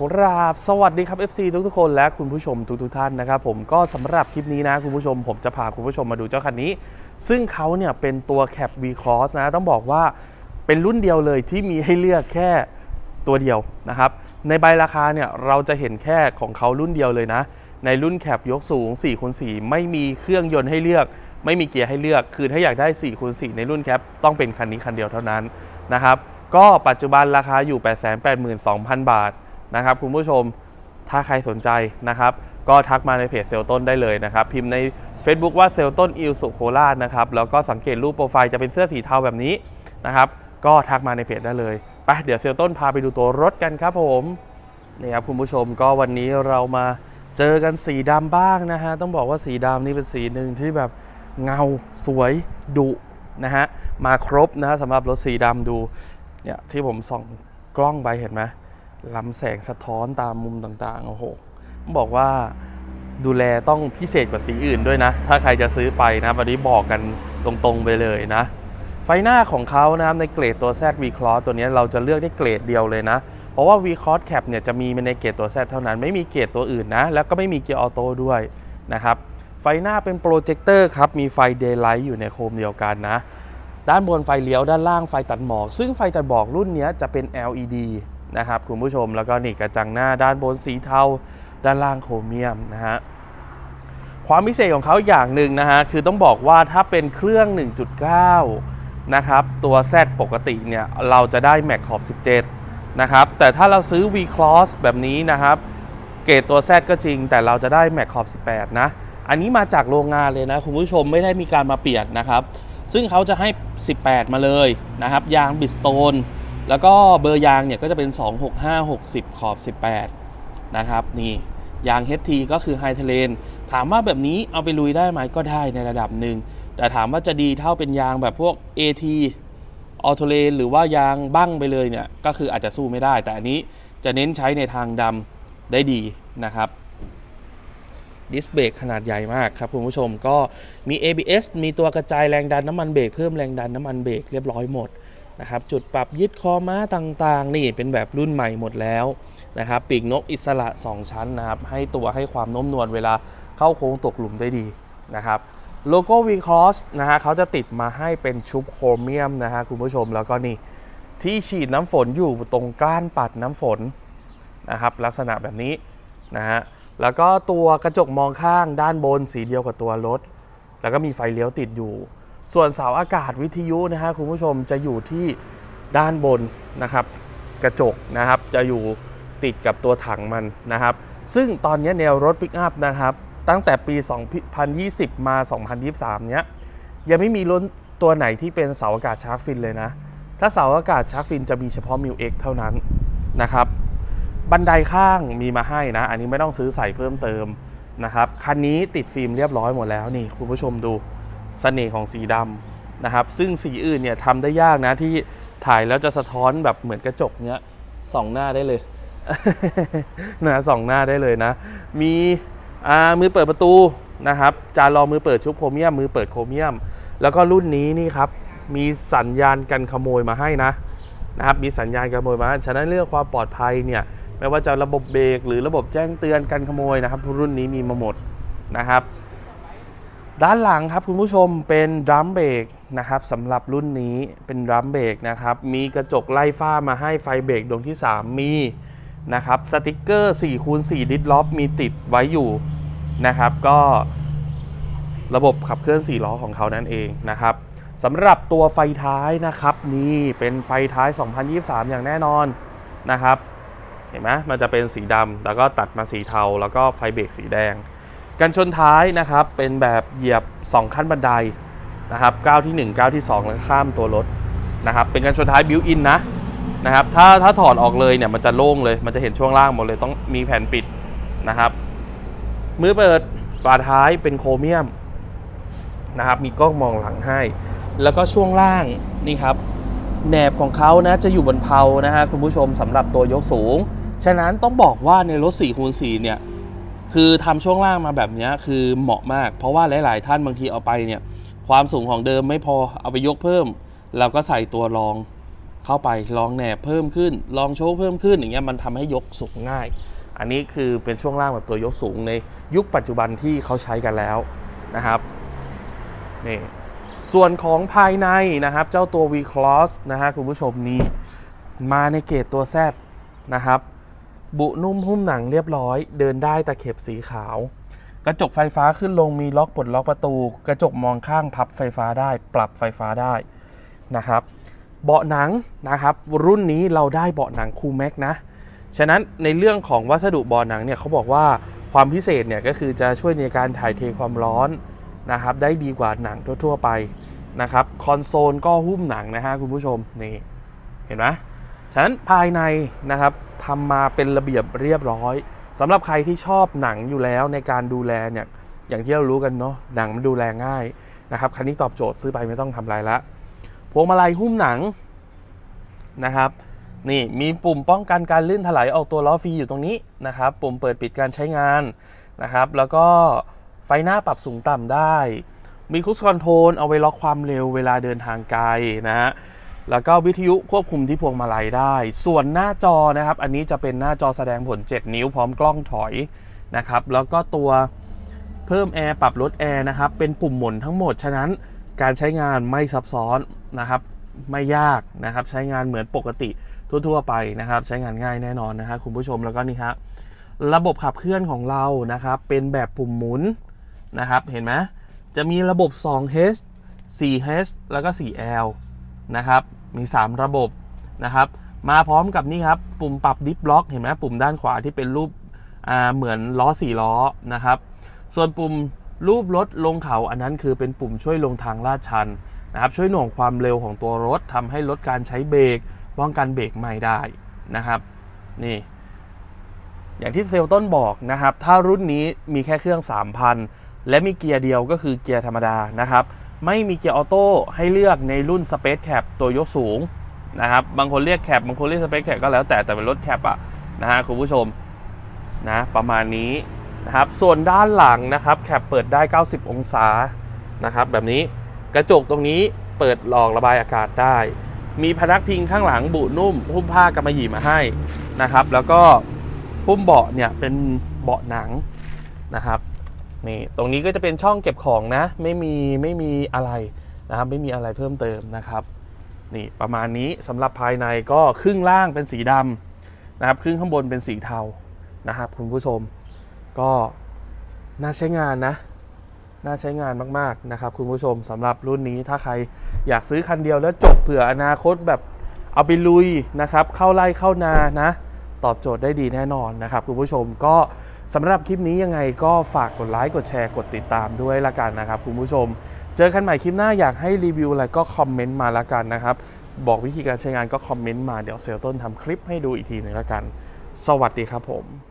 กราบสวัสดีครับ FC ทุกทุกคนและคุณผู้ชมทุกทุกท่านนะครับผมก็สำหรับคลิปนี้นะคุณผู้ชม ผมจะพาคุณผู้ชมมาดูเจ้าคันนี้ ซึ่งเขาเนี่ยเป็นตัว Cap V Cross นะต้องบอกว่าเป็นรุ่นเดียวเลยที่มีให้เลือกแค่ตัวเดียวนะครับในใบราคาเนี่ยเราจะเห็นแค่ของเขารุ่นเดียวเลยนะ ในรุ่นแคปยกสูง4คูณ4ไม่มีเครื่องยนต์ให้เลือก ไม่มีเกียร์ให้เลือก คือถ้าอยากได้4คูณ4ในรุ่นแคปต้องเป็นคันนี้คันเดียวเท่านั้นนะครับก็ปัจจุบันราคาอยู่ 882,000 บาท นะครับคุณผู้ชมถ้าใครสนใจนะครับ ก็ทักมาในเพจเซลต้นได้เลยนะครับ พิมพ์ใน Facebook ว่าเซลต้นอิลสุโคราชนะครับแล้วก็สังเกตรูปโปรไฟล์จะเป็นเสื้อสีเทาแบบนี้นะครับก็ทักมาในเพจได้เลยไปเดี๋ยวเซลต้นพาไปดูตัวรถกันครับผมนี่ครับคุณผู้ชมก็วันนี้เรามาเจอกันสีดำบ้างนะฮะต้องบอกว่าสีดำนี่เป็นสีหนึ่งที่แบบเงาสวยดุนะฮะมาครบนะฮะสำหรับรถสีดำดูเนี่ยที่ผมส่องกล้องไปเห็นไหม ลำแสงสะท้อนตามมุมต่างๆ โอ้โห บอกว่าดูแลต้องพิเศษกว่าสีอื่นด้วยนะ ถ้าใครจะซื้อไปนะวันนี้บอกกันตรงๆไปเลยนะ ไฟหน้าของเขานะครับในเกรดตัว Z V Cross ตัวนี้เราจะเลือกได้เกรดเดียวเลยนะ เพราะว่า V Cross Cap เนี่ยจะมีในเกรดตัว Z เท่านั้น ไม่มีเกรดตัวอื่นนะ แล้วก็ไม่มีเกียร์ออโต้ด้วยนะครับ ไฟหน้าเป็นโปรเจคเตอร์ครับ มีไฟ Daylight อยู่ในโคมเดียวกันนะ ด้านบนไฟเลี้ยว ด้านล่างไฟตัดหมอก ซึ่งไฟตัดหมอกรุ่นนี้จะเป็น LED นะครับคุณผู้ชมแล้วก็นี่กระจังหน้าด้านบนสีเทาด้านล่างโครเมียมนะฮะความพิเศษของเขาอย่างหนึ่งนะฮะคือต้องบอกว่าถ้าเป็นเครื่อง 1.9 นะครับ ตัว Z ปกติเนี่ย เราจะได้ Mac ขอบ 17 นะครับ แต่ถ้าเราซื้อ V Cross แบบนี้นะครับ เกรดตัว Z ก็จริง แต่เราจะได้ Mac ขอบ 18 นะ อันนี้มาจากโรงงานเลยนะ คุณผู้ชมไม่ได้มีการมาเปลี่ยนนะครับ ซึ่งเขาจะให้ 18 มาเลยนะครับ ยางบิสโตน แล้วก็เบอร์ยางเนี่ยก็จะเป็น 265 60 ขอบ 18 นะครับ นี่ยาง HT ก็คือไฮเทเลนถามว่าแบบนี้เอาไปลุยได้ไหมก็ได้ในระดับหนึ่ง แต่ถามว่าจะดีเท่าเป็นยางแบบพวก AT ออโตเลนหรือว่ายางบั้งไปเลยเนี่ย ก็คืออาจจะสู้ไม่ได้ แต่อันนี้จะเน้นใช้ในทางดำได้ดีนะครับดิสเบรกขนาดใหญ่มากครับคุณผู้ชมก็มี ABS มีตัวกระจายแรงดันน้ำมันเบรกเพิ่มแรงดันน้ำมันเบรกเรียบร้อยหมด นะครับจุดปรับยึดคอม้าต่างๆ นี่เป็นแบบรุ่นใหม่หมดแล้วนะครับปีกนกอิสระ 2 ชั้นนะครับให้ตัวให้ความโน้มนวลเวลาเข้าโค้งตกหลุมได้ดีนะครับโลโก้ V Cross นะฮะเขาจะติดมาให้เป็นชุบโครเมียมนะฮะคุณผู้ชมแล้วก็นี่ที่ฉีดน้ำฝนอยู่ตรงก้านปัดน้ำฝนนะครับลักษณะแบบนี้นะฮะแล้วก็ตัวกระจกมองข้างด้านบนสีเดียวกับตัวรถ แล้วก็มีไฟเลี้ยวติดอยู่ ส่วนเสาอากาศวิทยุนะฮะคุณผู้ชมจะอยู่ที่ด้านบนนะครับ กระจกนะครับจะอยู่ติดกับตัวถังมันนะครับ ซึ่งตอนนี้แนวรถปิกอัพนะครับ ตั้งแต่ปี 2020 มา 2023 เนี้ยยังไม่มีรถตัวไหนที่เป็นเสาอากาศชาร์กฟินเลยนะ ถ้าเสาอากาศชาร์กฟินจะมีเฉพาะมิวเอ็กเท่านั้นนะครับ บันไดข้างมีมาให้นะ อันนี้ไม่ต้องซื้อใส่เพิ่มเติมนะครับ คันนี้ติดฟิล์มเรียบร้อยหมดแล้วนี่คุณผู้ชมดู สน่ห์ของสีดำนะครับ ซึ่งสีอื่นเนี่ยทำได้ยากนะที่ถ่ายแล้วจะสะท้อนแบบเหมือนกระจกเนี้ยส่องหน้าได้เลยนะส่องหน้าได้เลยนะ มีอ่ามือเปิดประตูนะครับ จานรองมือเปิดชุบโครเมียม มือเปิดโครเมียม แล้วก็รุ่นนี้นี่ครับ มีสัญญาณกันขโมยมาให้นะนะครับมีสัญญาณการขโมยมาฉะนั้นเรื่องความปลอดภัยเนี่ยไม่ว่าจะระบบเบรกหรือระบบแจ้งเตือนการขโมยนะครับรุ่นนี้มีมาหมดนะครับ ด้านหลังครับคุณผู้ชมเป็นดรัมเบรกนะครับสำหรับรุ่นนี้เป็นดรัมเบรกนะครับมีกระจกไล่ฟ้ามาให้ไฟเบรกดวงที่ 3 มีนะครับสติกเกอร์4คูณ4ดิสล็อปมีติดไว้อยู่นะครับ ก็ระบบขับเคลื่อน 4 ล้อของเขานั่นเองนะครับสำหรับตัวไฟท้ายนะครับนี่เป็นไฟท้าย 2023 อย่างแน่นอนนะครับ เห็นไหมมันจะเป็นสีดำแล้วก็ตัดมาสีเทา แล้วก็ไฟเบรกสีแดง กันชนท้ายนะครับเป็นแบบเหยียบ 2 ขั้นบันไดนะครับก้าวที่ 1 ก้าวที่ 2 แล้วข้ามตัวรถนะครับเป็นกันชนท้ายบิวอินนะนะครับถ้าถ้าถอดออกเลยเนี่ยมันจะโล่งเลย มันจะเห็นช่วงล่างหมดเลยต้องมีแผ่นปิดนะครับมือเปิดฝาท้ายเป็นโครเมียมนะครับมีกล้องมองหลังให้ แล้วก็ช่วงล่างนี่ครับแหนบของเขานะจะอยู่บนเพลานะฮะคุณผู้ชมสำหรับตัวยกสูง ฉะนั้นต้องบอกว่าในรถ4คูณ4เนี่ย คือทำช่วงล่างมาแบบนี้คือเหมาะมาก เพราะว่าหลาย ๆ ท่านบางทีเอาไปเนี่ย ความสูงของเดิมไม่พอเอาไปยกเพิ่ม เราก็ใส่ตัวรองเข้าไปลองแหนบเพิ่มขึ้นลองโชว์เพิ่มขึ้นอย่างเงี้ยมันทำให้ยกสูงง่าย อันนี้คือเป็นช่วงล่างแบบตัวยกสูงในยุคปัจจุบันที่เขาใช้กันแล้วนะครับนี่ส่วนของภายในนะครับ เจ้าตัว V Cross นะฮะคุณผู้ชมนี่มาในเกรดตัว Z นะครับ บุนุ่มหุ้มหนังเรียบร้อย เดินได้ตะเข็บสีขาว กระจกไฟฟ้าขึ้นลงมีล็อกปลดล็อกประตู กระจกมองข้างพับไฟฟ้าได้ ปรับไฟฟ้าได้นะครับ เบาะหนังนะครับ รุ่นนี้เราได้เบาะหนังคูแม็กนะ ฉะนั้นในเรื่องของวัสดุเบาะหนังเนี่ยเขาบอกว่าความพิเศษเนี่ยก็คือจะช่วยในการถ่ายเทความร้อนนะครับ ได้ดีกว่าหนังทั่ว ๆ ไปนะครับ คอนโซลก็หุ้มหนังนะฮะคุณผู้ชมนี่เห็นไหม ฉะนั้นภายในนะครับทำมาเป็นระเบียบเรียบร้อยสำหรับใครที่ชอบหนังอยู่แล้วในการดูแลเนี่ยอย่างที่เรารู้กันเนาะหนังมันดูแลง่ายนะครับคันนี้ตอบโจทย์ซื้อไปไม่ต้องทำอะไรละพวงมาลัยหุ้มหนังนะครับนี่มีปุ่มป้องกันการลื่นถลายออกตัวล้อฟรีอยู่ตรงนี้นะครับ ปุ่มเปิดปิดการใช้งานนะครับ แล้วก็ไฟหน้าปรับสูงต่ำได้ มีคุชคอนโทรลเอาไว้ล็อกความเร็วเวลาเดินทางไกลนะฮะ แล้วก็วิทยุควบคุมที่พวงมาลัยได้ ส่วนหน้าจอนะครับ อันนี้จะเป็นหน้าจอแสดงผล 7 นิ้วพร้อมกล้องถอยนะครับ แล้วก็ตัวเพิ่มแอร์ปรับลดแอร์นะครับ เป็นปุ่มหมุนทั้งหมด ฉะนั้นการใช้งานไม่ซับซ้อนนะครับ ไม่ยากนะครับ ใช้งานเหมือนปกติทั่ว ๆ ไปนะครับ ใช้งานง่ายแน่นอนนะครับคุณผู้ชมแล้วก็นี่ครับระบบขับเคลื่อนของเรานะครับ เป็นแบบปุ่มหมุนนะครับ เห็นไหมจะมีระบบ 2H 4H แล้วก็ 4L นะครับ มี 3 ระบบนะครับ มาพร้อมกับนี่ครับ ปุ่มปรับดิฟล็อกเห็นไหมปุ่มด้านขวาที่เป็นรูปเหมือนล้อ4ล้อนะครับ ส่วนปุ่มรูปรถลงเขาอันนั้นคือเป็นปุ่มช่วยลงทางลาดชันนะครับ ช่วยหน่วงความเร็วของตัวรถทำให้ลดการใช้เบรกป้องกันเบรกไม่ได้นะครับ นี่อย่างที่เซลต้นบอกนะครับ ถ้ารุ่นนี้มีแค่เครื่อง 3,000 และมีเกียร์เดียวก็คือเกียร์ธรรมดานะครับ ไม่มีเกียร์ออโต้ให้เลือกในรุ่น Space Cap ตัวยกสูงนะครับบางคนเรียกแคปบางคนเรียก Space Cap ก็แล้วแต่แต่เป็นรถแคปอะนะฮะคุณผู้ชมนะประมาณนี้นะครับส่วนด้านหลังนะครับแคปเปิดได้ 90 องศานะครับแบบนี้กระจกตรงนี้เปิดหลอกระบายอากาศได้ มีพนักพิงข้างหลังบุนุ่มหุ้มผ้ากำมะหยี่มาให้นะครับ แล้วก็หุ้มเบาะเนี่ยเป็นเบาะหนังนะครับ นี่ตรงนี้ก็จะเป็นช่องเก็บของนะ ไม่มีไม่มีอะไรนะครับไม่มีอะไรเพิ่มเติมนะครับนี่ประมาณนี้สำหรับภายในก็ครึ่งล่างเป็นสีดำนะครับ ครึ่งข้างบนเป็นสีเทานะครับ คุณผู้ชมก็น่าใช้งานนะ น่าใช้งานมากๆนะครับ คุณผู้ชมสำหรับรุ่นนี้ถ้าใครอยากซื้อคันเดียวแล้วจบเผื่ออนาคตแบบเอาไปลุยนะครับ เข้าไร่เข้านานะ ตอบโจทย์ได้ดีแน่นอนนะครับคุณผู้ชมก็สำหรับคลิปนี้ยังไงก็ฝากกดไลค์กดแชร์กดติดตามด้วยละกันนะครับคุณผู้ชม เจอกันใหม่คลิปหน้าอยากให้รีวิวอะไรก็คอมเมนต์มาละกันนะครับ บอกวิธีการใช้งานก็คอมเมนต์มาเดี๋ยวเซลต้นทำคลิปให้ดูอีกทีหนึ่งละกัน สวัสดีครับผม